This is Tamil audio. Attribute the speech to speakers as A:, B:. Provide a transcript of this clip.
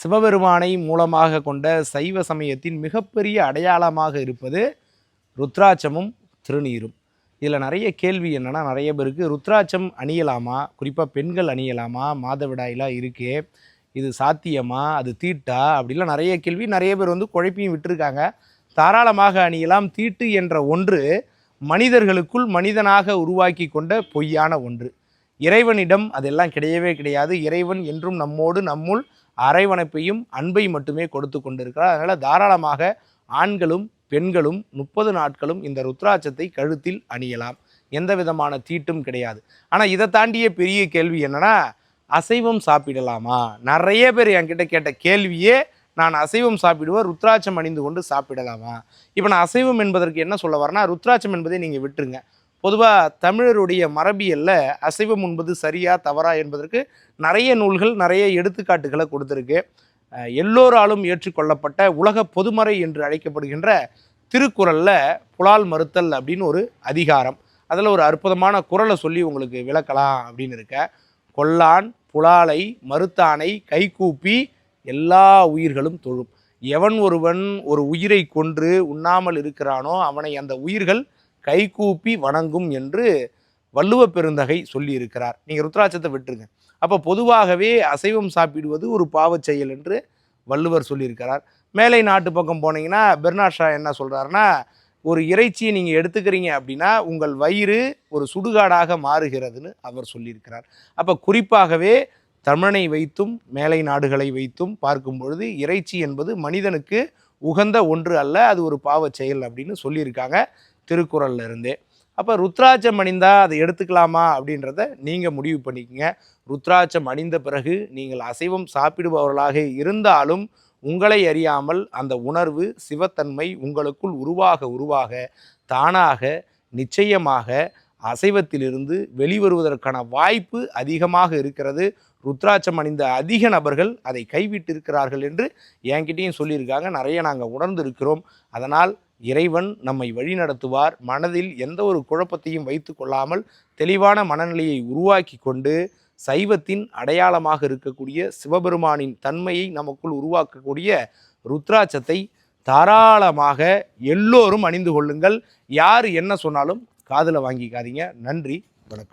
A: சிவபெருமானை மூலமாக கொண்ட சைவ சமயத்தின் மிகப்பெரிய அடையாளமாக இருப்பது ருத்ராட்சமும் திருநீரும். இதில் நிறைய கேள்வி என்னென்னா நிறைய பேருக்கு ருத்ராட்சம் அணியலாமா? குறிப்பாக பெண்கள் அணியலாமா? மாதவிடாயெலாம் இருக்கே இது சாத்தியமா? அது தீட்டா? அப்படிலாம் நிறைய கேள்வி நிறைய பேர் வந்து குழப்பியும் விட்டுருக்காங்க. தாராளமாக அணியலாம். தீட்டு என்ற ஒன்று மனிதர்களுக்குள் மனிதனாக உருவாக்கி கொண்ட பொய்யான ஒன்று. இறைவனிடம் அதெல்லாம் கிடையவே கிடையாது. இறைவன் என்றும் நம்மோடு நம்முள் அரைவணைப்பையும் அன்பை மட்டுமே கொடுத்து கொண்டிருக்கிறார். அதனால் தாராளமாக ஆண்களும் பெண்களும் முப்பது நாட்களும் இந்த ருத்ராட்சத்தை கழுத்தில் அணியலாம். எந்த விதமான தீட்டும் கிடையாது. ஆனால் இதை தாண்டிய பெரிய கேள்வி என்னென்னா அசைவம் சாப்பிடலாமா? நிறைய பேர் என்கிட்ட கேட்ட கேள்வியே நான் அசைவம் சாப்பிடுவேன் ருத்ராட்சம் அணிந்து கொண்டு சாப்பிடலாமா? இப்போ நான் அசைவம் என்பதற்கு என்ன சொல்ல வரேன்னா ருத்ராட்சம் என்பதை நீங்கள் விட்டுருங்க. பொதுவாக தமிழருடைய மரபியல்ல அசைவம் உண்பது சரியா தவறா என்பதற்கு நிறைய நூல்கள் நிறைய எடுத்துக்காட்டுகளை கொடுத்துருக்கு. எல்லோராலும் ஏற்றுக்கொள்ளப்பட்ட உலக பொதுமறை என்று அழைக்கப்படுகின்ற திருக்குறளில் புலால் மறுத்தல் அப்படின்னு ஒரு அதிகாரம். அதில் ஒரு அற்புதமான குறளை சொல்லி உங்களுக்கு விளக்கலாம் அப்படின்னு இருக்க. கொல்லான் புலாலை மறுத்தானை கைகூப்பி எல்லா உயிர்களும் தொழும். எவன் ஒருவன் ஒரு உயிரை கொன்று உண்ணாமல் இருக்கிறானோ அவனை அந்த உயிர்கள் கைகூப்பி வணங்கும் என்று வள்ளுவ பெருந்தகை சொல்லியிருக்கிறார். நீங்கள் ருத்ராட்சத்தை விட்டுருங்க. அப்போ பொதுவாகவே அசைவம் சாப்பிடுவது ஒரு பாவச் செயல் என்று வள்ளுவர் சொல்லியிருக்கிறார். மேலை நாட்டு பக்கம் போனீங்கன்னா பெர்னாஷா ஷா என்ன சொல்கிறாருன்னா ஒரு இறைச்சியை நீங்கள் எடுத்துக்கிறீங்க அப்படின்னா உங்கள் வயிறு ஒரு சுடுகாடாக மாறுகிறதுன்னு அவர் சொல்லியிருக்கிறார். அப்போ குறிப்பாகவே தமிழனை வைத்தும் மேலை நாடுகளை வைத்தும் பார்க்கும் பொழுது இறைச்சி என்பது மனிதனுக்கு உகந்த ஒன்று அல்ல அது ஒரு பாவச் செயல் அப்படின்னு சொல்லியிருக்காங்க திருக்குறள்ல இருந்தே. அப்போ ருத்ராட்சம் அணிந்தால் அதை எடுத்துக்கலாமா அப்படின்றத நீங்கள் முடிவு பண்ணிக்கங்க. ருத்ராட்சம் அணிந்த பிறகு நீங்கள் அசைவம் சாப்பிடுபவர்களாக இருந்தாலும் உங்களை அறியாமல் அந்த உணர்வு சிவத்தன்மை உங்களுக்குள் உருவாக உருவாக தானாக நிச்சயமாக அசைவத்திலிருந்து வெளிவருவதற்கான வாய்ப்பு அதிகமாக இருக்கிறது. ருத்ராட்சம் அணிந்த அதிக நபர்கள் அதை கைவிட்டிருக்கிறார்கள் என்று என்கிட்டையும் சொல்லியிருக்காங்க. நிறைய நாங்கள் உணர்ந்திருக்கிறோம். அதனால் இறைவன் நம்மை வழிநடத்துவார். மனதில் எந்த ஒரு குழப்பத்தையும் வைத்து கொள்ளாமல் தெளிவான மனநிலையை உருவாக்கி கொண்டு சைவத்தின் அடையாளமாக இருக்கக்கூடிய சிவபெருமானின் தன்மையை நமக்குள் உருவாக்கக்கூடிய ருத்ராட்சத்தை தாராளமாக எல்லோரும் அணிந்து கொள்ளுங்கள். யார் என்ன சொன்னாலும் காதில் வாங்கிக்காதீங்க. நன்றி. வணக்கம்.